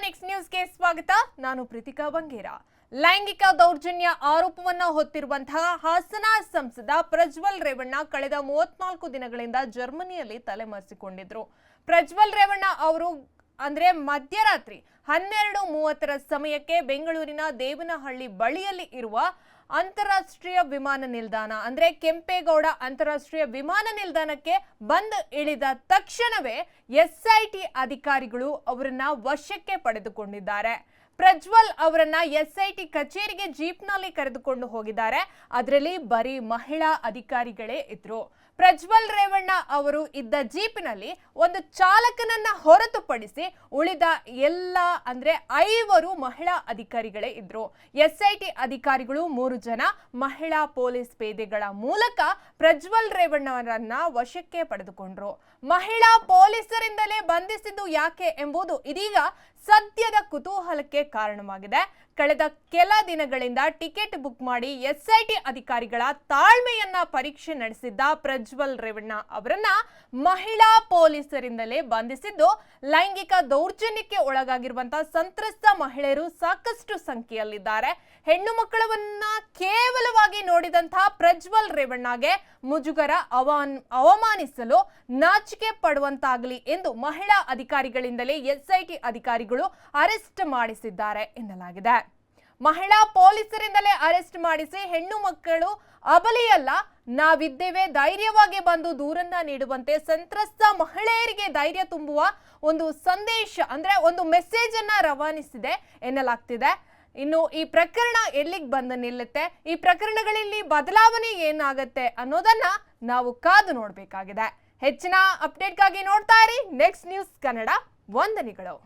Next ನ್ಯೂಸ್ಗೆ ಸ್ವಾಗತ. ನಾನು ಪ್ರೀತಿಕಾ ಬಂಗೇರ. ಲೈಂಗಿಕ ದೌರ್ಜನ್ಯ ಆರೋಪವನ್ನ ಹೊತ್ತಿರುವಂತಹ ಹಾಸನ ಸಂಸದ ಪ್ರಜ್ವಲ್ ರೇವಣ್ಣ ಕಳೆದ ಮೂವತ್ನಾಲ್ಕು ದಿನಗಳಿಂದ ಜರ್ಮನಿಯಲ್ಲಿ ತಲೆಮರೆಸಿಕೊಂಡಿದ್ರು. ಪ್ರಜ್ವಲ್ ರೇವಣ್ಣ ಅವರು ಅಂದ್ರೆ ಮಧ್ಯರಾತ್ರಿ ಹನ್ನೆರಡು ಮೂವತ್ತರ ಸಮಯಕ್ಕೆ ಬೆಂಗಳೂರಿನ ದೇವನಹಳ್ಳಿ ಬಳಿಯಲ್ಲಿ ಇರುವ ಅಂತಾರಾಷ್ಟ್ರೀಯ ವಿಮಾನ ನಿಲ್ದಾಣ, ಅಂದ್ರೆ ಕೆಂಪೇಗೌಡ ಅಂತಾರಾಷ್ಟ್ರೀಯ ವಿಮಾನ ನಿಲ್ದಾಣಕ್ಕೆ ಬಂದು ಇಳಿದ ತಕ್ಷಣವೇ ಎಸ್ಐಟಿ ಅಧಿಕಾರಿಗಳು ಅವರನ್ನ ವಶಕ್ಕೆ ಪಡೆದುಕೊಂಡಿದ್ದಾರೆ. ಪ್ರಜ್ವಲ್ ಅವರನ್ನ ಎಸ್ಐಟಿ ಕಚೇರಿಗೆ ಜೀಪ್ನಲ್ಲಿ ಕರೆದುಕೊಂಡು ಹೋಗಿದ್ದಾರೆ. ಅದರಲ್ಲಿ ಬರೀ ಮಹಿಳಾ ಅಧಿಕಾರಿಗಳೇ ಇದ್ರು. ಪ್ರಜ್ವಲ್ ರೇವಣ್ಣ ಅವರು ಇದ್ದ ಜೀಪಿನಲ್ಲಿ ಒಂದು ಚಾಲಕನನ್ನ ಹೊರತುಪಡಿಸಿ ಉಳಿದ ಎಲ್ಲ ಅಂದ್ರೆ ಐವರು ಮಹಿಳಾ ಅಧಿಕಾರಿಗಳೇ ಇದ್ರು. ಎಸ್ಐಟಿ ಅಧಿಕಾರಿಗಳು ಮೂರು ಜನ, ಮಹಿಳಾ ಪೊಲೀಸ್ ಪೇದೆಗಳ ಮೂಲಕ ಪ್ರಜ್ವಲ್ ರೇವಣ್ಣವರನ್ನ ವಶಕ್ಕೆ ಪಡೆದುಕೊಂಡ್ರು. ಮಹಿಳಾ ಪೊಲೀಸರಿಂದಲೇ ಬಂಧಿಸಿದ್ದು ಯಾಕೆ ಎಂಬುದು ಇದೀಗ ಸದ್ಯದ ಕುತೂಹಲಕ್ಕೆ ಕಾರಣವಾಗಿದೆ. ಕಳೆದ ಕೆಲ ದಿನಗಳಿಂದ ಟಿಕೆಟ್ ಬುಕ್ ಮಾಡಿ ಎಸ್ಐಟಿ ಅಧಿಕಾರಿಗಳ ತಾಳ್ಮೆಯನ್ನ ಪರೀಕ್ಷೆ ನಡೆಸಿದ್ದ ಪ್ರಜ್ವಲ್ ರೇವಣ್ಣ ಅವರನ್ನ ಮಹಿಳಾ ಪೊಲೀಸರಿಂದಲೇ ಬಂಧಿಸಿದ್ದು, ಲೈಂಗಿಕ ದೌರ್ಜನ್ಯಕ್ಕೆ ಒಳಗಾಗಿರುವಂತಹ ಸಂತ್ರಸ್ತ ಮಹಿಳೆಯರು ಸಾಕಷ್ಟು ಸಂಖ್ಯೆಯಲ್ಲಿದ್ದಾರೆ. ಹೆಣ್ಣು ಮಕ್ಕಳವನ್ನ ಕೇವಲವಾಗಿ ನೋಡಿದಂತಹ ಪ್ರಜ್ವಲ್ ರೇವಣ್ಣಗೆ ಮುಜುಗರ ಅವಾನ್, ಅವಮಾನಿಸಲು ನಾಚಿಕೆ ಪಡುವಂತಾಗಲಿ ಎಂದು ಮಹಿಳಾ ಅಧಿಕಾರಿಗಳಿಂದಲೇ ಎಸ್ಐಟಿ ಅಧಿಕಾರಿಗಳು ಅರೆಸ್ಟ್ ಮಾಡಿಸಿದ್ದಾರೆ ಎನ್ನಲಾಗಿದೆ. ಮಹಿಳಾ ಪೊಲೀಸರಿಂದಲೇ ಅರೆಸ್ಟ್ ಮಾಡಿಸಿ ಹೆಣ್ಣು ಮಕ್ಕಳು ಅಬಲಿಯಲ್ಲ, ನಾವಿದ್ದೇವೆ, ಧೈರ್ಯವಾಗಿ ಬಂದು ದೂರನ್ನ ನೀಡುವಂತೆ ಸಂತ್ರಸ್ತ ಮಹಿಳೆಯರಿಗೆ ಧೈರ್ಯ ತುಂಬುವ ಒಂದು ಸಂದೇಶ, ಅಂದ್ರೆ ಒಂದು ಮೆಸೇಜ್ ಅನ್ನ ರವಾನಿಸಿದೆ ಎನ್ನಲಾಗ್ತಿದೆ. ಇನ್ನು ಈ ಪ್ರಕರಣ ಎಲ್ಲಿಗೆ ಬಂದು ನಿಲ್ಲುತ್ತೆ, ಈ ಪ್ರಕರಣಗಳಲ್ಲಿ ಬದಲಾವಣೆ ಏನಾಗುತ್ತೆ ಅನ್ನೋದನ್ನ ನಾವು ಕಾದು ನೋಡಬೇಕಾಗಿದೆ. ಹೆಚ್ಚಿನ ಅಪ್ಡೇಟ್ಗಾಗಿ ನೋಡ್ತಾ ಇರಿ. ನೆಕ್ಸ್ಟ್ ನ್ಯೂಸ್ ಕನ್ನಡ ವಂದನೆಗಳು.